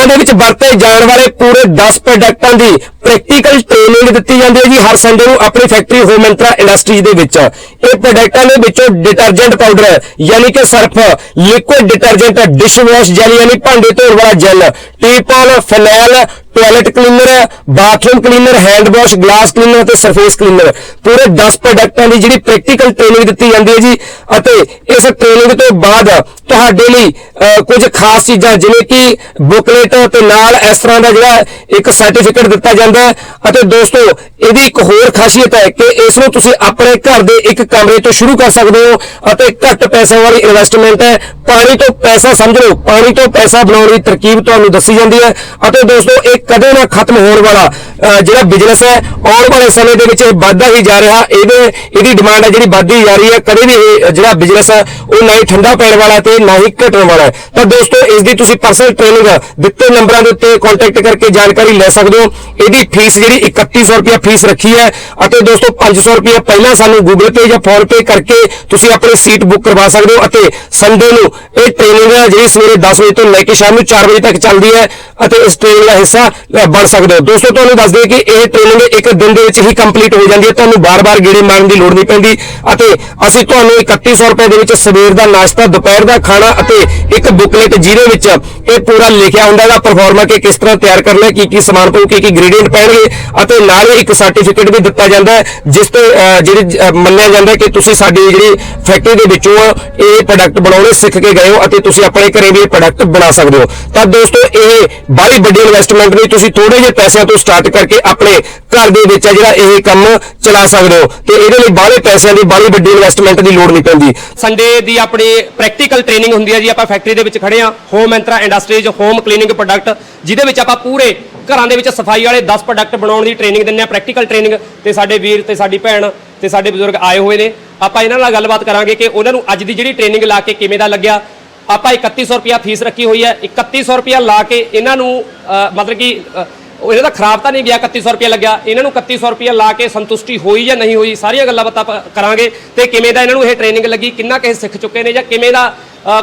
ਘਰਾਂ ਦੇ ਵਿੱਚ ਵਰਤੇ ਜਾਣ ਵਾਲੇ ਪੂਰੇ 10 ਪ੍ਰੋਡਕਟਾਂ ਦੀ ਪ੍ਰੈਕਟੀਕਲ ਟ੍ਰੇਨਿੰਗ ਦਿੱਤੀ ਜਾਂਦੀ ਹੈ ਜੀ ਹਰ ਸੰਡੇ ਨੂੰ ਆਪਣੀ ਫੈਕਟਰੀ ਹੋਮ ਮੰਤਰਾ ਇੰਡਸਟਰੀਜ਼ ਦੇ ਵਿੱਚ। ਇਹ ਪ੍ਰੋਡਕਟਾਂ ਦੇ ਵਿੱਚੋਂ ਡਿਟਰਜੈਂਟ ਪਾਊਡਰ ਯਾਨੀ ਕਿ Surf liquid detergent dish wash gel ਯਾਨੀ ਭਾਂਡੇ ਧੋਣ ਵਾਲਾ gel Teepol phenyl toilet cleaner bathroom cleaner hand wash glass cleaner ਅਤੇ ਸਰਫੇਸ ਕਲੀਨਰ ਪੂਰੇ 10 ਪ੍ਰੋਡਕਟਾਂ ਦੀ ਜਿਹੜੀ ਪ੍ਰੈਕਟੀਕਲ ਟ੍ਰੇਨਿੰਗ ਦਿੱਤੀ ਜਾਂਦੀ ਹੈ ਜੀ ਅਤੇ ਇਸ ਟ੍ਰੇਨਿੰਗ ਤੋਂ ਬਾਅਦ ਤੁਹਾਡੇ ਲਈ ਕੁਝ ਖਾਸ ਚੀਜ਼ਾਂ ਜਿਵੇਂ ਕਿ ਬੁਕਲੇਟ ਤੇ ਨਾਲ ਇਸ ਤਰ੍ਹਾਂ ਦਾ ਜਿਹੜਾ ਇੱਕ ਸਰਟੀਫਿਕੇਟ ਦਿੱਤਾ ਜਾਂਦਾ ਹੈ। ਅਤੇ ਦੋਸਤੋ, ਇਹਦੀ ਇੱਕ ਹੋਰ ਖਾਸੀਅਤ ਹੈ ਕਿ ਇਸ ਨੂੰ ਤੁਸੀਂ ਆਪਣੇ ਘਰ ਦੇ ਇੱਕ ਕਮਰੇ ਤੋਂ ਸ਼ੁਰੂ ਕਰ ਸਕਦੇ ਹੋ ਅਤੇ ਘੱਟ ਪੈਸੇ ਵਾਲੀ ਇਨਵੈਸਟਮੈਂਟ ਹੈ। ਪਾਣੀ ਤੋਂ ਪੈਸਾ ਸਮਝ ਲਓ, ਪਾਣੀ ਤੋਂ ਪੈਸਾ ਬਣਾਉਣ ਦੀ ਤਰਕੀਬ ਤੁਹਾਨੂੰ ਦੱਸੀ ਜਾਂਦੀ ਹੈ। ਅਤੇ ਦੋਸਤੋ, ਇਹ ਕਦੇ ਨਾ ਖਤਮ ਹੋਣ ਵਾਲਾ ਜਿਹੜਾ ਬਿਜ਼ਨਸ ਹੈ, ਆਉਣ ਵਾਲੇ ਸਮੇਂ ਦੇ ਵਿੱਚ ਇਹ ਵੱਧਦਾ ਹੀ ਜਾ ਰਿਹਾ। ਇਹਦੇ, ਇਹਦੀ ਡਿਮਾਂਡ ਹੈ ਜਿਹੜੀ ਵੱਧਦੀ ਜਾ ਰਹੀ ਹੈ। ਕਦੇ ਵੀ ਇਹ ਜਿਹੜਾ ਬਿਜ਼ਨਸ ਹੈ, ਉਹ ਨਾ ਹੀ ਠੰਡਾ ਪੈਣ ਵਾਲਾ ਤੇ ਨਾ ਹੀ ਘਟਣ ਵਾਲਾ ਹੈ। ਤਾਂ ਦੋਸਤੋ, ਇਸ ਦੀ ਤੁਸੀਂ ਪਰਸਨਲ ਟ੍ਰੇਨਿੰਗ ਦਿੱਤੇ ਨੰਬਰਾਂ ਦੇ ਉੱਤੇ ਕੰਟੈਕਟ ਕਰਕੇ ਜਾਣਕਾਰੀ ਲੈ ਸਕਦੇ ਹੋ। ਇਹਦੀ ਫੀਸ ਜਿਹੜੀ 3100 ਰੁਪਏ ਫੀਸ ਰੱਖੀ ਹੈ। ਅਤੇ ਦੋਸਤੋ 500 ਰੁਪਏ ਪਹਿਲਾਂ ਸਾਨੂੰ ਗੂਗਲ ਪੇ ਜਾਂ ਫੋਨ ਪੇ ਕਰਕੇ ਤੁਸੀਂ ਆਪਣੀ ਸੀਟ ਬੁੱਕ ਕਰਵਾ ਸਕਦੇ ਹੋ। ਅਤੇ ਸੰਡੇ ਨੂੰ ਇਹ ਟ੍ਰੇਨਿੰਗ ਜਿਹੜੀ ਸਵੇਰੇ 10 ਵਜੇ ਤੋਂ ਲੈ ਕੇ ਸ਼ਾਮ ਨੂੰ 4 ਵਜੇ ਤੱਕ ਚੱਲਦੀ ਹੈ। ਅਤੇ ਇਸ ਟ੍ਰੇਨਿੰਗ ਦਾ ਹਿੱਸਾ ਅ, ਬਣ ਸਕਦੇ ਹੋ। ਦੋਸਤੋ ਤੁਹਾਨੂੰ ਦੱਸ ਦਈਏ ਕਿ ਇਹ ਟ੍ਰੇਨਿੰਗ ਇੱਕ ਦਿਨ ਦੇ ਵਿੱਚ ਹੀ ਕੰਪਲੀਟ ਹੋ ਜਾਂਦੀ ਹੈ। ਤੁਹਾਨੂੰ ਬਾਰ-ਬਾਰ ਗੇੜੇ ਮਾਰਨ ਦੀ ਲੋੜ ਨਹੀਂ ਪੈਂਦੀ। ਅਤੇ ਅਸੀਂ ਤੁਹਾਨੂੰ 3100 ਰੁਪਏ ਦੇ ਵਿੱਚ ਸਵੇਰ ਦਾ ਨਾਸ਼ਤਾ ਦੁਪਹਿਰ ਦਾ ਖਾਣਾ ਅਤੇ ਇੱਕ ਬੁਕਲੇਟ ਜਿਹਦੇ ਵਿੱਚ ਇਹ ਪੂਰਾ ਲਿਖਿਆ ਹੁੰਦਾ ਹੈਗਾ। ਪਰਫਾਰਮਾ ਕਿ ਕਿਸ ਤਰ੍ਹਾਂ ਤਿਆਰ ਕਰਨਾ ਕੀ ਕੀ ਸਮਾਨ ਪਊ ਕੀ ਕੀ ਇੰਗਰੀਡੀਅੰਟ ਪੈਣਗੇ ਅਤੇ ਨਾਲ ਹੀ ਇੱਕ ਸਰਟੀਫਿਕੇਟ ਵੀ ਦਿੱਤਾ ਜਾਂਦਾ ਹੈ ਜਿਸ ਤੇ ਜਿਹੜੀ ਮੰਨਿਆ ਜਾਂਦਾ ਕਿ ਤੁਸੀਂ ਸਾਡੀ ਜਿਹੜੀ ਫੈਕਟਰੀ ਦੇ ਵਿੱਚੋਂ ਇਹ ਪ੍ਰੋਡਕਟ ਬਣਾਉਣੇ ਸਿੱਖ ਕੇ ਗਏ ਹੋ ਅਤੇ ਤੁਸੀਂ ਆਪਣੇ ਘਰੇ ਵੀ ਇਹ ਪ੍ਰੋਡਕਟ ਬਣਾ ਸਕਦੇ ਹੋ। ਤਾਂ ਦੋਸਤੋ ਇਹ ਬਾਹਲੀ ਵੱਡੀ ਇਨਵੈਸਟਮੈਂਟ ਨਹੀਂ ਤੁਸੀਂ ਥੋੜੇ ਜਿਹੇ ਪੈਸਿਆਂ ਤੋਂ ਸਟਾਰਟ ਕਰਕੇ ਆਪਣੇ ਘਰ ਦੇ ਵਿੱਚ ਜਿਹੜਾ ਇਹ ਕੰਮ ਚਲਾ ਸਕਦੇ ਹੋ। ਤੇ ਇਹਦੇ ਲਈ ਬਾਹਲੇ ਪੈਸਿਆਂ ਦੀ, ਬਾਹਲੀ ਵੱਡੀ ਇਨਵੈਸਟਮੈਂਟ ਦੀ ਲੋੜ ਨਹੀਂ ਪੈਂਦੀ। ਸੰਡੇ ਦੀ ਆਪਣੀ ਪ੍ਰੈਕਟੀਕਲ ਟ੍ਰੇਨਿੰਗ ਹੁੰਦੀ ਹੈ ਜੀ, ਆਪਾਂ ਫੈਕਟਰੀ ਦੇ ਵਿੱਚ ਖੜੇ ਆ home Entra industries home cleaning product ਜਿਹਦੇ ਵਿੱਚ ਆਪਾਂ ਪੂਰੇ ਘਰਾਂ ਦੇ ਵਿੱਚ ਸਫ਼ਾਈ ਵਾਲੇ 10 ਪ੍ਰੋਡਕਟ ਬਣਾਉਣ ਦੀ ਟ੍ਰੇਨਿੰਗ ਦਿੰਦੇ ਆ ਪ੍ਰੈਕਟੀਕਲ ਟ੍ਰੇਨਿੰਗ ਤੇ ਸਾਡੇ ਵੀਰ ਤੇ ਸਾਡੀ ਭੈਣ ਤੇ ਸਾਡੇ ਬਜ਼ੁਰਗ ਆਏ ਹੋਏ ਨੇ। ਆਪਾਂ ਇਹਨਾਂ ਨਾਲ ਗੱਲਬਾਤ ਕਰਾਂਗੇ ਕਿ ਉਹਨਾਂ ਨੂੰ ਅੱਜ ਦੀ ਜਿਹੜੀ ਟ੍ਰੇਨਿੰਗ ਲਾ ਕੇ ਕਿਵੇਂ ਦਾ ਲੱਗਿਆ ਆਪਾਂ 3100 ਰੁਪਿਆ ਫੀਸ ਰੱਖੀ ਹੋਈ ਹੈ। 3100 ਰੁਪਿਆ ਲਾ ਕੇ ਇਹਨਾਂ ਨੂੰ ਮਤਲਬ ਕਿ ਇਹਨਾਂ ਦਾ ਖਰਾਬ ਤਾਂ ਨਹੀਂ ਗਿਆ 3100 ਰੁਪਿਆ ਲੱਗਿਆ। ਇਹਨਾਂ ਨੂੰ 3100 ਰੁਪਿਆ ਲਾ ਕੇ ਸੰਤੁਸ਼ਟੀ ਹੋਈ ਜਾਂ ਨਹੀਂ ਹੋਈ, ਸਾਰੀਆਂ ਗੱਲਾਂ ਬਾਤਾਂ ਕਰਾਂਗੇ। ਤੇ ਕਿਵੇਂ ਦਾ ਇਹਨਾਂ ਨੂੰ ਇਹ ਟ੍ਰੇਨਿੰਗ ਲੱਗੀ, ਕਿੰਨਾ ਕੁ ਇਹ ਸਿੱਖ ਚੁੱਕੇ ਨੇ ਜਾਂ ਕਿਵੇਂ ਦਾ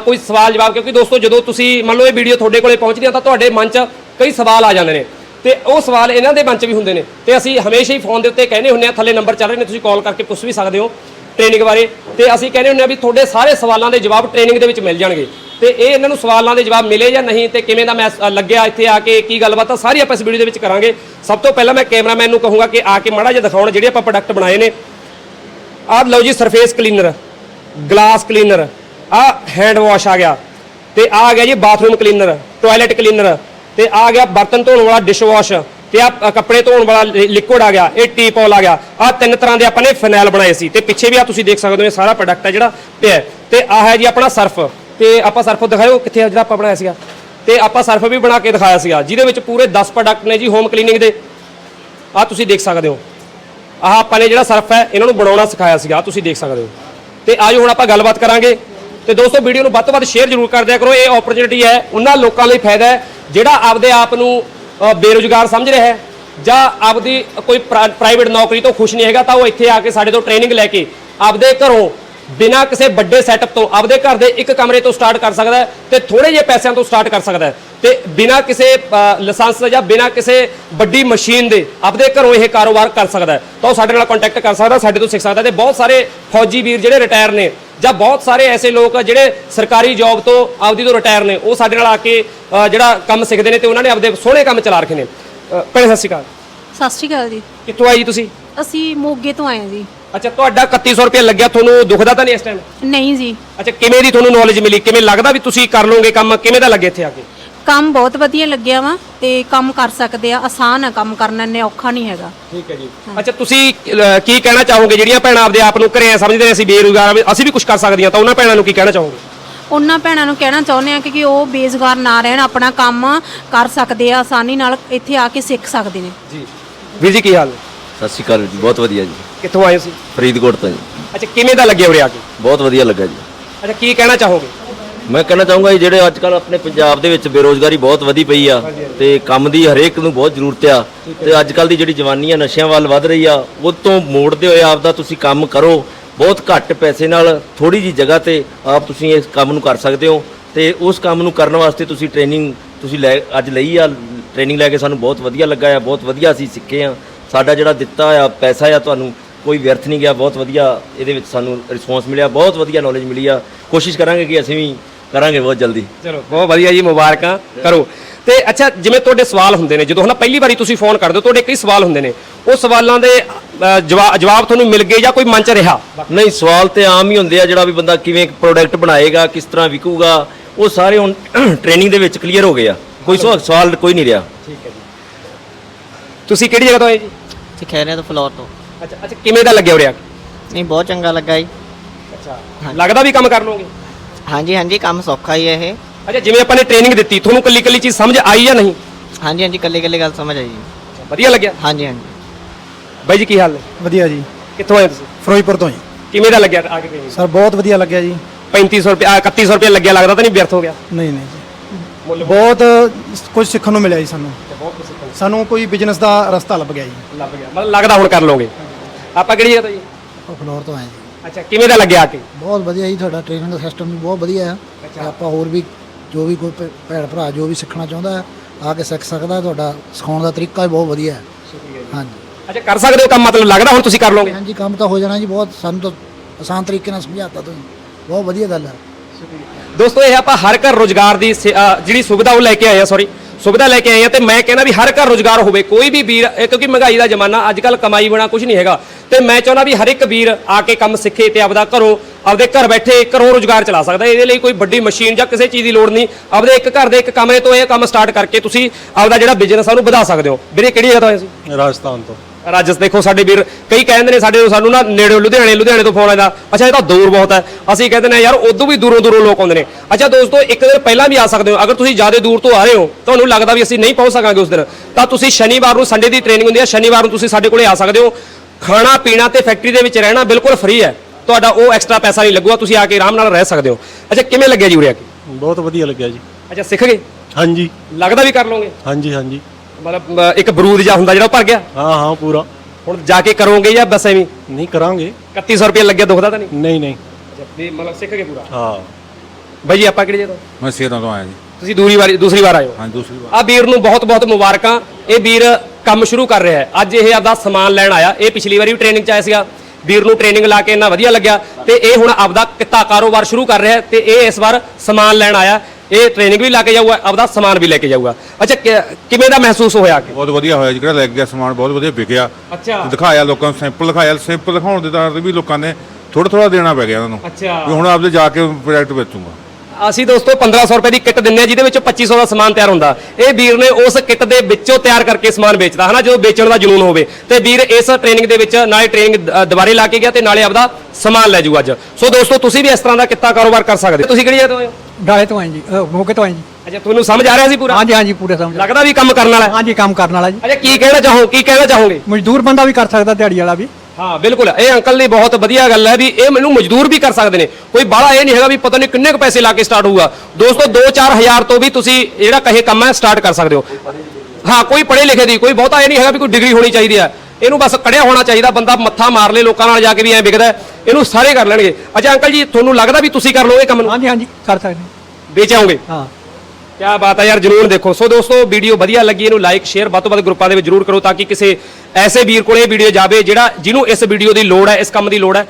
ਕੋਈ ਸਵਾਲ ਜਵਾਬ, ਕਿਉਂਕਿ ਦੋਸਤੋ ਜਦੋਂ ਤੁਸੀਂ, ਮੰਨ ਲਓ ਇਹ ਵੀਡੀਓ ਤੁਹਾਡੇ ਕੋਲੇ ਪਹੁੰਚਦੀ ਹੈ ਤਾਂ ਤੁਹਾਡੇ ਮਨ 'ਚ ਕਈ ਸਵਾਲ ਆ ਜਾਂਦੇ ਨੇ। ਤੇ ਉਹ ਸਵਾਲ ਇਹਨਾਂ ਦੇ ਮਨ 'ਚ ਵੀ ਹੁੰਦੇ ਨੇ। ਤੇ ਅਸੀਂ ਹਮੇਸ਼ਾ ਹੀ ਫੋਨ ਦੇ ਉੱਤੇ ਕਹਿੰਦੇ ਹੁੰਦੇ ਆ, ਥੱਲੇ ਨੰਬਰ ਚੱਲ ਰਹੇ ਨੇ, ਤੁਸੀਂ ਕਾਲ ਕਰਕੇ ਪੁੱਛ ਵੀ ਸਕਦੇ ਹੋ। ਟ੍ਰੇਨਿੰਗ ਬਾਰੇ ਤੇ ਅਸੀਂ ਕਹਿੰਦੇ ਹੁੰਦੇ ਆ ਵੀ ਤੁਹਾਡੇ ਸਾਰੇ ਸਵਾਲਾਂ ਦੇ ਜਵਾਬ ਟ੍ਰੇਨਿੰਗ ਦੇ ਵਿੱਚ ਮਿਲ ਜਾਣਗੇ। ਤੇ ਇਹ ਇਹਨਾਂ ਨੂੰ ਸਵਾਲਾਂ ਦੇ ਜਵਾਬ ਮਿਲੇ ਜਾਂ ਨਹੀਂ ਤੇ ਕਿਵੇਂ ਦਾ ਮੈਂ ਲੱਗਿਆ ਇੱਥੇ ਆ ਕੇ, ਕੀ ਗੱਲਬਾਤ ਆ, ਸਾਰੀ ਆਪਾਂ ਇਸ ਵੀਡੀਓ ਦੇ ਵਿੱਚ ਕਰਾਂਗੇ। ਸਭ ਤੋਂ ਪਹਿਲਾਂ ਮੈਂ ਕੈਮਰਾਮੈਨ ਨੂੰ ਕਹੂੰਗਾ ਕਿ ਆ ਕੇ ਮਾੜਾ ਜਿਹਾ ਦਿਖਾਉਣ ਜਿਹੜੇ ਆਪਾਂ ਪ੍ਰੋਡਕਟ ਬਣਾਏ ਨੇ। ਆਹ ਲਓ ਜੀ ਸਰਫੇਸ ਕਲੀਨਰ ਗਲਾਸ ਕਲੀਨਰ ਆਹ ਹੈਂਡ ਵਾਸ਼ ਆ ਗਿਆ। ਤੇ ਆ ਗਿਆ ਜੀ ਬਾਥਰੂਮ ਕਲੀਨਰ ਟਾਇਲਟ ਕਲੀਨਰ ਤੇ ਆ ਗਿਆ ਬਰਤਨ ਧੋਣ ਵਾਲਾ ਡਿਸ਼ ਵਾਸ਼ ਤੇ ਆ ਕੱਪੜੇ ਧੋਣ ਵਾਲਾ ਲਿਕੁਇਡ ਆ ਗਿਆ, ਇਹ ਟੀਪੋਲ ਆ ਗਿਆ। ਆ ਤਿੰਨ ਤਰ੍ਹਾਂ ਦੇ ਆਪਾਂ ਨੇ ਫਨੈਲ ਬਣਾਏ ਸੀ। ਤੇ ਪਿੱਛੇ ਵੀ ਆ ਤੁਸੀਂ ਦੇਖ ਸਕਦੇ ਹੋ, ਇਹ ਸਾਰਾ ਪ੍ਰੋਡਕਟ ਹੈ ਜਿਹੜਾ ਪਿਆ ਹੈ। ਤੇ ਆ ਹੈ ਜੀ ਆਪਣਾ ਸਰਫ। ਤੇ ਆਪਾਂ ਸਰਫ ਦਿਖਾਇਓ ਕਿੱਥੇ ਆ ਜਿਹੜਾ ਆਪਾਂ ਬਣਾਇਆ ਸੀਗਾ। ਤੇ ਆਪਾਂ ਸਰਫ ਵੀ ਬਣਾ ਕੇ ਦਿਖਾਇਆ ਸੀਗਾ, ਜਿਹਦੇ ਵਿੱਚ ਪੂਰੇ 10 ਪ੍ਰੋਡਕਟ ਨੇ ਜੀ ਹੋਮ ਕਲੀਨਿੰਗ ਦੇ। ਆ ਤੁਸੀਂ ਦੇਖ ਸਕਦੇ ਹੋ। ਆਹ ਆਪਾਂ ਨੇ ਜਿਹੜਾ ਸਰਫ ਹੈ, ਇਹਨਾਂ ਨੂੰ ਬਣਾਉਣਾ ਸਿਖਾਇਆ ਸੀਗਾ। ਆਹ ਤੁਸੀਂ ਦੇਖ ਸਕਦੇ ਹੋ। ਤੇ ਆਜੋ ਹੁਣ ਆਪਾਂ ਗੱਲਬਾਤ ਕਰਾਂਗੇ। ਤੇ ਦੋਸਤੋ ਵੀਡੀਓ ਨੂੰ ਵੱਧ ਤੋਂ ਵੱਧ ਸ਼ੇਅਰ ਜ਼ਰੂਰ ਕਰ ਦਿਆ ਕਰੋ। ਇਹ ਓਪਰਚੁਨਿਟੀ ਹੈ, ਉਹਨਾਂ ਲੋਕਾਂ ਲਈ ਫਾਇਦਾ ਹੈ, ਜਿਹੜਾ ਆਪਦੇ ਆਪ ਨੂੰ ਬੇਰੁਜ਼ਗਾਰ ਸਮਝ ਰਿਹਾ ਹੈ ਜਾਂ ਆਪਦੀ ਕੋਈ ਪ੍ਰਾਈਵੇਟ ਨੌਕਰੀ ਤੋਂ ਖੁਸ਼ ਨਹੀਂ ਹੈਗਾ ਤਾਂ ਉਹ ਇੱਥੇ ਆ ਕੇ ਸਾਡੇ ਤੋਂ ਟ੍ਰੇਨਿੰਗ ਲੈ ਕੇ ਆਪਦੇ ਘਰੋਂ ਬਿਨਾਂ ਕਿਸੇ ਵੱਡੇ ਸੈਟਅਪ ਤੋਂ ਆਪਦੇ ਘਰ ਦੇ ਇੱਕ ਕਮਰੇ ਤੋਂ ਸਟਾਰਟ ਕਰ ਸਕਦਾ ਹੈ ਤੇ ਥੋੜੇ ਜਿਹੇ ਪੈਸਿਆਂ ਤੋਂ ਸਟਾਰਟ ਕਰ ਸਕਦਾ ਹੈ ਤੇ ਬਿਨਾਂ ਕਿਸੇ ਲਾਇਸੈਂਸ ਜਾਂ ਬਿਨਾਂ ਕਿਸੇ ਵੱਡੀ ਮਸ਼ੀਨ ਦੇ ਆਪਦੇ ਘਰੋਂ ਇਹ ਕਾਰੋਬਾਰ ਕਰ ਸਕਦਾ ਹੈ। ਤਾਂ ਉਹ ਸਾਡੇ ਨਾਲ ਕੰਟੈਕਟ ਕਰ ਸਕਦਾ, ਸਾਡੇ ਤੋਂ ਸਿੱਖ ਸਕਦਾ ਤੇ ਬਹੁਤ ਸਾਰੇ ਫੌਜੀ ਵੀਰ ਜਿਹੜੇ ਰਿਟਾਇਰ ਨੇ ਜਾਂ ਬਹੁਤ ਸਾਰੇ ਐਸੇ ਲੋਕ ਆ ਜਿਹੜੇ ਸਰਕਾਰੀ ਜੌਬ ਤੋਂ ਆਪਦੀ ਤੋਂ ਰਿਟਾਇਰ ਨੇ ਉਹ ਸਾਡੇ ਨਾਲ ਆ ਕੇ ਅ, ਜਿਹੜਾ ਕੰਮ ਸਿੱਖਦੇ ਨੇ ਤੇ ਉਹਨਾਂ ਨੇ ਆਪਦੇ ਸੋਹਣੇ ਕੰਮ ਚਲਾ ਰੱਖੇ ਨੇ। ਅ, ਭੈਣੇ ਸਤਿ ਸ਼੍ਰੀ ਅਕਾਲ। ਸਤਿ ਸ਼੍ਰੀ ਅਕਾਲ ਜੀ। ਕਿੱਥੋਂ ਆਈ ਜੀ ਤੁਸੀਂ? ਅਸੀਂ ਮੋਗੇ ਤੋਂ ਆਏ ਹਾਂ ਜੀ। ਅੱਛਾ ਤੁਹਾਡਾ 3100 ਰੁਪਏ ਲੱਗਿਆ ਤੁਹਾਨੂੰ ਦੁਖਦਾ ਤਾਂ ਨਹੀਂ ਇਸ ਟਾਈਮ ਨਹੀਂ ਜੀ। ਅੱਛਾ ਕਿਵੇਂ ਦੀ ਤੁਹਾਨੂੰ ਨੌਲੇਜ ਮਿਲੀ? ਕਿਵੇਂ ਲੱਗਦਾ ਵੀ ਤੁਸੀਂ ਕਰ ਲਓਗੇ ਕੰਮ? ਕਿਵੇਂ ਦਾ ਲੱਗੇ ਇੱਥੇ ਆ ਕੇ? ਕੰਮ ਬਹੁਤ ਵਧੀਆ ਲੱਗਿਆ ਵਾ ਤੇ ਕੰਮ ਕਰ ਸਕਦੇ ਆ ਆਸਾਨ ਆ ਕੰਮ ਕਰਨਾ ਇੰਨੇ ਔਖਾ ਨਹੀਂ ਹੈਗਾ। ਠੀਕ ਹੈ ਜੀ। ਅੱਛਾ ਤੁਸੀਂ ਅ, ਕੀ ਕਹਿਣਾ ਚਾਹੋਗੇ? ਜਿਹੜੀਆਂ ਭੈਣਾਂ ਆਪਦੇ ਆਪ ਨੂੰ ਘਰੇ ਸਮਝਦੇ ਨੇ ਅਸੀਂ ਬੇਰੁਜ਼ਗਾਰ ਆ ਅਸੀਂ ਵੀ ਕੁਝ ਕਰ ਸਕਦੀਆਂ ਤਾਂ ਉਹਨਾਂ ਭੈਣਾਂ ਨੂੰ ਕੀ ਕਹਿਣਾ ਚਾਹੋਗੇ? ਉਹਨਾਂ ਭੈਣਾਂ ਨੂੰ ਕਹਿਣਾ ਚਾਹੁੰਦੇ ਆ ਕਿ ਕਿ ਉਹ ਬੇਜ਼ਗਾਰ ਨਾ ਰਹਿਣ ਆਪਣਾ ਕੰਮ ਕਰ ਸਕਦੇ ਆ ਆਸਾਨੀ ਨਾਲ ਇੱਥੇ ਆ ਕੇ ਸਿੱਖ ਸਕਦੇ ਨੇ। ਜੀ। ਵੀਰ ਜੀ ਕੀ ਹਾਲ ਹੈ ਸਤਿ ਸ਼੍ਰੀ ਅਕਾਲ ਜੀ ਬਹੁਤ ਵਧੀਆ ਜੀ। ਕਿੱਥੋਂ ਆਏ ਸੀ ਫਰੀਦਕੋਟ ਤੋਂ ਜੀ। ਅੱਛਾ ਕਿਵੇਂ ਦਾ ਲੱਗਿਆ ਉਰੇ ਆ ਕੇ? ਬਹੁਤ ਵਧੀਆ ਲੱਗਾ ਜੀ। ਅੱਛਾ ਕੀ ਕਹਿਣਾ ਚਾਹੋਗੇ? ਮੈਂ ਕਹਿਣਾ ਚਾਹੂੰਗਾ ਜੀ ਜਿਹੜੇ ਅੱਜ ਕੱਲ ਆਪਣੇ ਪੰਜਾਬ ਦੇ ਵਿੱਚ ਬੇਰੋਜ਼ਗਾਰੀ ਬਹੁਤ ਵਧੀ ਪਈ ਆ ਤੇ ਕੰਮ ਦੀ ਹਰੇਕ ਨੂੰ ਬਹੁਤ ਜ਼ਰੂਰਤ ਆ ਤੇ ਅੱਜ ਕੱਲ ਦੀ ਜਿਹੜੀ ਜਵਾਨੀ ਆ ਨਸ਼ਿਆਂ ਵੱਲ ਵੱਧ ਰਹੀ ਆ ਉਹ ਤੋਂ ਮੋੜਦੇ ਹੋਏ ਆਪ ਦਾ ਤੁਸੀਂ ਕੰਮ ਕਰੋ ਬਹੁਤ ਘੱਟ ਪੈਸੇ ਨਾਲ ਥੋੜੀ ਜੀ ਜਗ੍ਹਾ ਤੇ ਆਪ ਤੁਸੀਂ ਇਸ ਕੰਮ ਨੂੰ ਕਰ ਸਕਦੇ ਹੋ ਤੇ ਉਸ ਕੰਮ ਨੂੰ ਕਰਨ ਵਾਸਤੇ ਤੁਸੀਂ ਟ੍ਰੇਨਿੰਗ ਤੁਸੀਂ ਲੈ ਅੱਜ ਲਈ ਆ ਟ੍ਰੇਨਿੰਗ ਲੈ ਕੇ ਸਾਨੂੰ ਬਹੁਤ ਵਧੀਆ ਲੱਗਾ ਆ ਬਹੁਤ ਵਧੀਆ ਅਸੀਂ ਸਿੱਖੇ ਆ। ਸਾਡਾ ਜਿਹੜਾ ਦਿੱਤਾ ਆ ਪੈਸਾ ਆ ਤੁਹਾਨੂੰ ਕੋਈ ਵਿਅਰਥ ਨਹੀਂ ਗਿਆ ਬਹੁਤ ਵਧੀਆ ਇਹਦੇ ਵਿੱਚ ਸਾਨੂੰ ਰਿਸਪੌਂਸ ਮਿਲਿਆ ਬਹੁਤ ਵਧੀਆ ਨੌਲੇਜ ਮਿਲੀ ਆ। ਕੋਸ਼ਿਸ਼ ਕਰਾਂਗੇ ਕਿ ਅਸੀਂ ਵੀ ਕਰਾਂਗੇ ਬਹੁਤ ਜਲਦੀ। ਚਲੋ ਬਹੁਤ ਵਧੀਆ ਜੀ ਮੁਬਾਰਕਾਂ ਕਰੋ। ਤੇ ਅੱਛਾ ਜਿਵੇਂ ਤੁਹਾਡੇ ਸਵਾਲ ਹੁੰਦੇ ਨੇ ਜਦੋਂ ਹਨਾ ਪਹਿਲੀ ਵਾਰੀ ਤੁਸੀਂ ਫੋਨ ਕਰਦੇ ਹੋ ਤੁਹਾਡੇ ਕਈ ਸਵਾਲ ਹੁੰਦੇ ਨੇ। ਉਹ ਸਵਾਲਾਂ ਦੇ ਅ, ਜਵਾ- ਜਵਾਬ ਤੁਹਾਨੂੰ ਮਿਲ ਗਏ ਜਾਂ ਕੋਈ ਮਨ ਚ ਰਿਹਾ? ਨਹੀਂ ਸਵਾਲ ਤੇ ਆਮ ਹੀ ਹੁੰਦੇ ਆ ਜਿਹੜਾ ਵੀ ਬੰਦਾ ਕਿਵੇਂ ਇੱਕ ਪ੍ਰੋਡਕਟ ਬਣਾਏਗਾ ਕਿਸ ਤਰ੍ਹਾਂ ਵਿਕੂਗਾ ਉਹ ਸਾਰੇ ਹੁਣ ਟ੍ਰੇਨਿੰਗ ਦੇ ਵਿੱਚ ਕਲੀਅਰ ਹੋ ਗਏ ਆ। ਕੋਈ ਸਵਾ- ਸਵਾਲ ਕੋਈ ਨਹੀਂ ਰਿਹਾ। ਤੁਸੀਂ ਕਿਹੜੀ ਜਗ੍ਹਾ ਤੋਂ ਆਏ ਜੀ? ਤੇ ਖਹਿ ਰਿਹਾ ਤਾਂ ਫਲੋਰ ਤੋਂ। ਅੱਛਾ ਅੱਛਾ ਕਿਵੇਂ ਦਾ ਲੱਗਿਆ ਉਰਿਆ ਨਹੀਂ ਬਹੁਤ ਚੰਗਾ ਲੱਗਾ ਜੀ। ਅੱਛਾ ਲੱਗਦਾ ਵੀ ਕੰਮ ਕਰ ਲਓਗੇ? ਹਾਂਜੀ ਹਾਂਜੀ ਕੰਮ ਸੌਖਾ ਹੀ ਹੈ ਇਹ। ਅੱਛਾ ਜਿਵੇਂ ਆਪਾਂ ਨੇ ਟ੍ਰੇਨਿੰਗ ਦਿੱਤੀ ਤੁਹਾਨੂੰ ਕੱਲੀ ਕੱਲੀ ਚੀਜ਼ ਸਮਝ ਆਈ ਜਾਂ ਨਹੀਂ? ਹਾਂਜੀ ਹਾਂਜੀ ਕੱਲੇ ਕੱਲੇ ਗੱਲ ਸਮਝ ਆਈ ਜੀ। ਵਧੀਆ ਲੱਗਿਆ? ਹਾਂਜੀ ਹਾਂਜੀ। ਬਾਈ ਜੀ ਕੀ ਹਾਲ ਹੈ ਵਧੀਆ ਜੀ। ਕਿੱਥੋਂ ਆਏ ਤੁਸੀਂ? ਫਿਰੋਜ਼ਪੁਰ ਤੋਂ ਜੀ। ਕਿਵੇਂ ਦਾ ਲੱਗਿਆ ਆ ਕੇ ਟ੍ਰੇਨਿੰਗ ਸਰ ਬਹੁਤ ਵਧੀਆ ਲੱਗਿਆ ਜੀ। 3500 ਰੁਪਏ 3100 ਰੁਪਏ ਲੱਗਿਆ ਲੱਗਦਾ ਤਾਂ ਨਹੀਂ ਵਿਅਰਥ ਹੋ ਗਿਆ? ਨਹੀਂ ਨਹੀਂ ਜੀ। ਬਹੁਤ ਕੁਝ ਸਿੱਖਣ ਨੂੰ ਮਿਲਿਆ ਜੀ ਸਾਨੂੰ। ਸਾਨੂੰ ਕੋਈ ਬਿਜ਼ਨਸ ਦਾ ਰਸਤਾ ਲੱਭ ਗਿਆ ਜੀ। ਲੱਭ ਗਿਆ। ਮਤਲਬ ਲੱਗਦਾ ਹੁਣ ਕਰ ਲਓਗੇ ਆਪਾਂ ਕਿਹੜੀ ਜਗ੍ਹਾ ਤੋਂ ਜੀ? ਫਲੋਰ ਤੋਂ ਆਏ ਜੀ। ਅੱਛਾ ਕਿਵੇਂ ਦਾ ਲੱਗਿਆ ਆ ਕੇ? ਬਹੁਤ ਵਧੀਆ ਜੀ ਤੁਹਾਡਾ ਟ੍ਰੇਨਿੰਗ ਦਾ ਸਿਸਟਮ ਵੀ ਬਹੁਤ ਵਧੀਆ ਹੈ ਤੇ ਆਪਾਂ ਹੋਰ ਵੀ ਜੋ ਵੀ ਕੋਈ ਭੈ- ਭੈਣ ਭਰਾ ਜੋ ਵੀ ਸਿੱਖਣਾ ਚਾਹੁੰਦਾ ਹੈ ਆ ਕੇ ਸਿੱਖ ਸਕਦਾ। ਤੁਹਾਡਾ ਸਿਖਾਉਣ ਦਾ ਤਰੀਕਾ ਵੀ ਬਹੁਤ ਵਧੀਆ ਹੈ ਹਾਂਜੀ। ਅੱਛਾ ਕਰ ਸਕਦੇ ਹੋ ਕੰਮ? ਮਤਲਬ ਲੱਗਦਾ ਹੁਣ ਤੁਸੀਂ ਕਰ ਲਓਗੇ? ਹਾਂਜੀ ਕੰਮ ਤਾਂ ਹੋ ਜਾਣਾ ਜੀ ਬਹੁਤ ਸਾਨੂੰ ਤਾਂ ਆਸਾਨ ਤਰੀਕੇ ਨਾਲ ਸਮਝਾਤਾ ਤੁਸੀਂ। ਬਹੁਤ ਵਧੀਆ ਗੱਲ ਹੈ ਦੋਸਤੋ ਇਹ ਆਪਾਂ ਹਰ ਘਰ ਰੋਜ਼ਗਾਰ ਦੀ ਸੇ- ਅ, ਜਿਹੜੀ ਸੁਵਿਧਾ ਉਹ ਲੈ ਕੇ ਆਏ ਆ ਸੌਰੀ ਸੁਵਿਧਾ ਲੈ ਕੇ ਆਏ ਆ ਤੇ ਮੈਂ ਕਹਿੰਦਾ ਵੀ ਹਰ ਘਰ ਰੋਜ਼ਗਾਰ ਹੋਵੇ, ਕੋਈ ਵੀ ਵੀਰ, ਇਹ ਕਿਉਂਕਿ ਮਹਿੰਗਾਈ ਦਾ ਜ਼ਮਾਨਾ ਅੱਜ ਕੱਲ ਕਮਾਈ ਬਣਾ ਕੁਝ ਨਹੀਂ ਹੈਗਾ। ਤੇ ਮੈਂ ਚਾਹੁੰਦਾ ਵੀ ਹਰ ਇੱਕ ਵੀਰ ਆ ਕੇ ਕੰਮ ਸਿੱਖੇ ਤੇ ਆਪਦਾ ਘਰੋਂ, ਆਪਦੇ ਘਰ ਬੈਠੇ ਘਰੋਂ ਰੋਜ਼ਗਾਰ ਚਲਾ ਸਕਦਾ ਇਹਦੇ ਲਈ ਕੋਈ ਵੱਡੀ ਮਸ਼ੀਨ ਜਾਂ ਕਿਸੇ ਚੀਜ਼ ਦੀ ਲੋੜ ਨਹੀਂ। ਆਪਦੇ ਇੱਕ ਘਰ ਦੇ ਇੱਕ ਕਮਰੇ ਤੋਂ ਇਹ ਕੰਮ ਸਟਾਰਟ ਕਰਕੇ ਤੁਸੀਂ ਆਪਦਾ ਜਿਹੜਾ ਬਿਜ਼ਨਸ ਆ ਉਹਨੂੰ ਵਧਾ ਸਕਦੇ ਹੋ। ਵੀਰੇ, ਕਿਹੜੀ ਜਗ੍ਹਾ ਤੋਂ ਆਏ ਸੀ? ਰਾਜਸਥਾਨ ਤੋਂ। ਰਾਜਸ ਦੇਖੋ ਸਾਡੇ ਵੀਰ ਕਈ ਕਹਿੰਦੇ ਨੇ ਸਾਡੇ ਸਾਨੂੰ ਨਾ ਨੇੜੇ ਲੁਧਿਆਣੇ ਲੁਧਿਆਣੇ ਤੋਂ ਫੋਨ ਆਉਂਦਾ ਅੱਛਾ ਇਹ ਤਾਂ ਦੂਰ ਬਹੁਤ ਹੈ। ਅਸੀਂ ਕਹਿੰਦੇ ਨੇ ਯਾਰ ਉਦੋਂ ਵੀ ਦੂਰੋਂ ਦੂਰੋਂ ਲੋਕ ਆਉਂਦੇ ਨੇ। ਅੱਛਾ ਦੋਸਤੋ ਇੱਕ ਦਿਨ ਪਹਿਲਾਂ ਵੀ ਆ ਸਕਦੇ ਹੋ। ਅਗਰ ਤੁਸੀਂ ਜ਼ਿਆਦਾ ਦੂਰ ਤੋਂ ਆ ਰਹੇ ਹੋ ਤੁਹਾਨੂੰ ਲੱਗਦਾ ਵੀ ਅਸੀਂ ਨਹੀਂ ਪਹੁੰਚ ਸਕਾਂਗੇ ਉਸ ਦਿਨ। ਤਾਂ ਤੁਸੀਂ ਸ਼ਨੀਵਾਰ ਨੂੰ ਸੰਡੇ ਦੀ ਟ੍ਰੇਨਿੰਗ ਹੁੰਦੀ ਹੈ। ਸ਼ਨੀਵਾਰ ਨੂੰ ਤੁਸੀਂ ਸਾਡੇ ਕੋਲੇ ਆ ਸਕਦੇ ਹੋ। ਖਾਣਾ ਪੀਣਾ ਤੇ ਫੈਕਟਰੀ ਦੇ ਵਿੱਚ ਰਹਿਣਾ ਬਿਲਕੁਲ ਫ੍ਰੀ ਹੈ। ਤੁਹਾਡਾ ਉਹ ਐਕਸਟਰਾ ਪੈਸਾ ਨਹੀਂ ਲੱਗੂਗਾ ਤੁਸੀਂ ਆ ਕੇ ਆਰਾਮ ਨਾਲ ਰਹਿ ਸਕਦੇ ਹੋ। ਅੱਛਾ ਕਿਵੇਂ ਲੱਗਿਆ ਜੀ ਉਰੇ ਆ ਕੇ? ਬਹੁਤ ਵਧੀਆ ਲੱਗਿਆ ਜੀ। ਅੱਛਾ ਸਿੱਖ ਗਏ? ਹਾਂਜੀ। ਲੱਗਦਾ ਵੀ ਕਰ ਲਓਗੇ? ਹਾਂਜੀ ਹਾਂਜੀ। ਮਤਲਬ ਅ, ਇੱਕ ਬਰੂਦ ਜਿਹਾ ਹੁੰਦਾ ਜਿਹੜਾ ਉਹ ਭਰ ਗਿਆ? ਹਾਂ ਹਾਂ ਪੂਰਾ। ਹੁਣ ਜਾ ਕੇ ਕਰੋਗੇ ਜਾਂ ਬਸ ਐਵੇਂ? ਨਹੀਂ ਕਰਾਂਗੇ। 3100 ਰੁਪਏ ਲੱਗਿਆ ਦੁਖਦਾ ਤਾਂ ਨਹੀਂ? ਨਹੀਂ ਨਹੀਂ। ਵੀ ਮਤਲਬ ਸਿੱਖ ਗਏ ਪੂਰਾ? ਹਾਂ। ਬਾਈ ਜੀ ਆਪਾਂ ਕਿਹੜੇ ਜਦੋਂ ਮੈਂ ਸੇਰਾਂ ਤੋਂ ਆਇਆ ਜੀ। ਤੁਸੀਂ ਦੂਰੀ ਵਾਰੀ ਦੂਸਰੀ ਵਾਰ ਆਏ ਹੋ। ਹਾਂ ਦੂਸਰੀ ਵਾਰ। ਆ ਵੀਰ ਨੂੰ ਬਹੁਤ ਬਹੁਤ ਮੁਬਾਰਕਾਂ। ਇਹ ਵੀਰ ਕੰਮ ਸ਼ੁਰੂ ਕਰ ਰਿਹਾ ਹੈ। ਅੱਜ ਇਹ ਆਪਦਾ ਸਮਾਨ ਲੈਣ ਆਇਆ। ਇਹ ਪਿਛਲੀ ਵਾਰੀ ਵੀ ਟ੍ਰੇਨਿੰਗ ਚ ਆਇਆ ਸੀਗਾ। ਵੀਰ ਨੂੰ ਟ੍ਰੇਨਿੰਗ ਲਾ ਕੇ ਇੰਨਾ ਵਧੀਆ ਲੱਗਿਆ। ਤੇ ਇਹ ਹੁਣ ਆਪਦਾ ਕਿੱਤਾ ਕਾਰੋਬਾਰ ਸ਼ੁਰੂ ਕਰ ਰਿਹਾ ਹੈ ਤੇ ਇਹ ਇਸ ਵਾਰ ਸਮਾਨ ਲੈਣ ਆਇਆ। ਇਹ ਟ੍ਰੇਨਿੰਗ ਵੀ ਲਾ ਕੇ ਜਾਊਗਾ ਆਪਦਾ ਸਮਾਨ ਵੀ ਲੈ ਕੇ ਜਾਊਗਾ। ਅੱਛਾ ਕਿ- ਕਿਵੇਂ ਦਾ ਮਹਿਸੂਸ ਹੋਇਆ ਕਿ ਬਹੁਤ ਵਧੀਆ ਹੋਇਆ ਜਿਹੜਾ ਲੱਗ ਗਿਆ ਸਮਾਨ ਬਹੁਤ ਵਧੀਆ ਵਿਕਿਆ। ਅੱਛਾ। ਦਿਖਾਇਆ ਲੋਕਾਂ ਨੂੰ ਸੈਂਪਲ ਦਿਖਾਇਆ ਸੈਂਪਲ ਦਿਖਾਉਣ ਦੇ ਦਰ ਵੀ ਲੋਕਾਂ ਨੇ ਥੋੜਾ ਥੋੜਾ ਦੇਣਾ ਪੈ ਗਿਆ ਉਹਨਾਂ ਨੂੰ। ਅੱਛਾ। ਵੀ ਹੁਣ ਆਪਦੇ ਜਾ ਕੇ ਪ੍ਰੋਜੈਕਟ ਵੇਚੂਗਾ। ਅਸੀਂ ਦੋਸਤੋ 1500 ਰੁਪਏ ਦੀ ਕਿੱਟ ਦਿੰਨੇ ਆ ਜਿਹਦੇ ਵਿੱਚੋਂ 2500 ਦਾ ਸਮਾਨ ਤਿਆਰ ਹੁੰਦਾ। ਇਹ ਵੀਰ ਨੇ ਉਸ ਕਿੱਟ ਦੇ ਵਿੱਚੋਂ ਤਿਆਰ ਕਰਕੇ ਸਮਾਨ ਵੇਚਦਾ ਹਨਾ? ਜਦੋਂ ਵੇਚਣ ਦਾ ਜਨੂਨ ਹੋਵੇ। ਤੇ ਵੀਰ ਇਸ ਟ੍ਰੇਨਿੰਗ ਦੇ ਵਿੱਚ ਨਾਲੇ ਟ੍ਰੇਨਿੰਗ ਦੁਬਾਰੇ ਲਾ ਕੇ ਗਿਆ ਤੇ ਨਾਲੇ ਆਪਦਾ ਸਮਾਨ ਲੈ ਜੂ ਅੱਜ। ਸੋ ਦੋਸਤੋ ਤੁਸੀਂ ਵੀ ਇਸ ਤਰ੍ਹਾਂ ਦਾ ਕਿੱਤਾ ਕਾਰੋਬਾਰ ਕਰ ਸਕਦੇ ਹੋ। ਤੁਸੀਂ ਕਿਹੜੀ ਜਗ੍ਹਾ ਤੋਂ ਆਏ ਹੋ? ਡਾਲੇ ਤੋਂ ਆਏ ਜੀ ਅ, ਮੋਗੇ ਤੋਂ ਆਏ ਜੀ। ਅੱਛਾ ਤੁਹਾਨੂੰ ਸਮਝ ਆ ਰਿਹਾ ਸੀ ਪੂਰਾ? ਹਾਂਜੀ ਹਾਂਜੀ ਪੂਰੇ ਸਮਝ ਲੱਗਦਾ ਵੀ ਕੰਮ ਕਰਨ ਵਾਲਾ ਹੈ? ਹਾਂਜੀ ਕੰਮ ਕਰਨ ਵਾਲਾ ਜੀ। ਅੱਛਾ ਕੀ ਕਹਿਣਾ ਚਾਹੋ ਕੀ ਕਹਿਣਾ ਚਾਹੋਗੇ? ਮਜ਼ਦੂਰ ਬੰਦਾ ਵੀ ਕਰ ਸਕਦਾ ਦਿਹਾੜੀ ਵਾਲਾ ਵੀ। ਹਾਂ ਬਿਲਕੁਲ। ਇਹ ਅੰਕਲ ਦੀ ਬਹੁਤ ਵਧੀਆ ਗੱਲ ਹੈ ਵੀ ਇਹ ਮੈਨੂੰ ਮਜ਼ਦੂਰ ਵੀ ਕਰ ਸਕਦੇ ਨੇ। ਕੋਈ ਬਾਹਲਾ ਇਹ ਨਹੀਂ ਹੈਗਾ ਵੀ ਪਤਾ ਨਹੀਂ ਕਿੰਨੇ ਕੁ ਪੈਸੇ ਲਾ ਕੇ ਸਟਾਰਟ ਹੋਊਗਾ। ਦੋਸਤੋ 2-4000 ਤੋਂ ਵੀ ਤੁਸੀਂ ਜਿਹੜਾ ਕਹੇ ਕੰਮ ਹੈ ਸਟਾਰਟ ਕਰ ਸਕਦੇ ਹੋ। ਹਾਂ ਕੋਈ ਪੜ੍ਹੇ ਲਿਖੇ ਦੀ ਕੋਈ ਬਹੁਤਾ ਇਹ ਨਹੀਂ ਹੈਗਾ ਵੀ ਕੋਈ ਡਿਗਰੀ ਹੋਣੀ ਚਾਹੀਦੀ ਹੈ। ਇਹਨੂੰ ਬਸ ਕੜਿਆ ਹੋਣਾ ਚਾਹੀਦਾ ਬੰਦਾ ਮੱਥਾ ਮਾਰ ਲੇ ਲੋਕਾਂ ਨਾਲ ਜਾ ਕੇ ਵੀ ਐਂ ਵਿਕਦਾ ਹੈ। ਇਹਨੂੰ ਸਾਰੇ ਕਰ ਲੈਣਗੇ। ਅੱਛਾ ਅੰਕਲ ਜੀ ਤੁਹਾਨੂੰ ਲੱਗਦਾ ਵੀ ਤੁਸੀਂ ਕਰ ਲਓਗੇ ਕੰਮ ਨੂੰ? ਹਾਂਜੀ ਹਾਂਜੀ ਕਰ ਸਕਦੇ ਵੇਚ ਆਓਗੇ ਹਾਂ। ਕਿਆ ਬਾਤ ਹੈ ਯਾਰ ਜਨੂਨ ਦੇਖੋ। ਸੋ ਦੋਸਤੋ ਵੀਡੀਓ ਵਧੀਆ ਲੱਗੀ ਇਹਨੂੰ ਲਾਈਕ ਸ਼ੇਅਰ ਵੱਧ ਤੋਂ ਵੱਧ ਗਰੁੱਪਾਂ ਦੇ ਵਿੱਚ ਜਰੂਰ ਕਰੋ ਤਾਂ ਕਿ ਕਿਸੇ ਐਸੇ ਵੀਰ ਕੋਲ ਇਹ ਵੀਡੀਓ ਜਾਵੇ ਜਿਹੜਾ ਜਿਹਨੂੰ ਇਸ ਵੀਡੀਓ ਦੀ ਲੋੜ ਹੈ ਇਸ ਕੰਮ ਦੀ ਲੋੜ ਹੈ।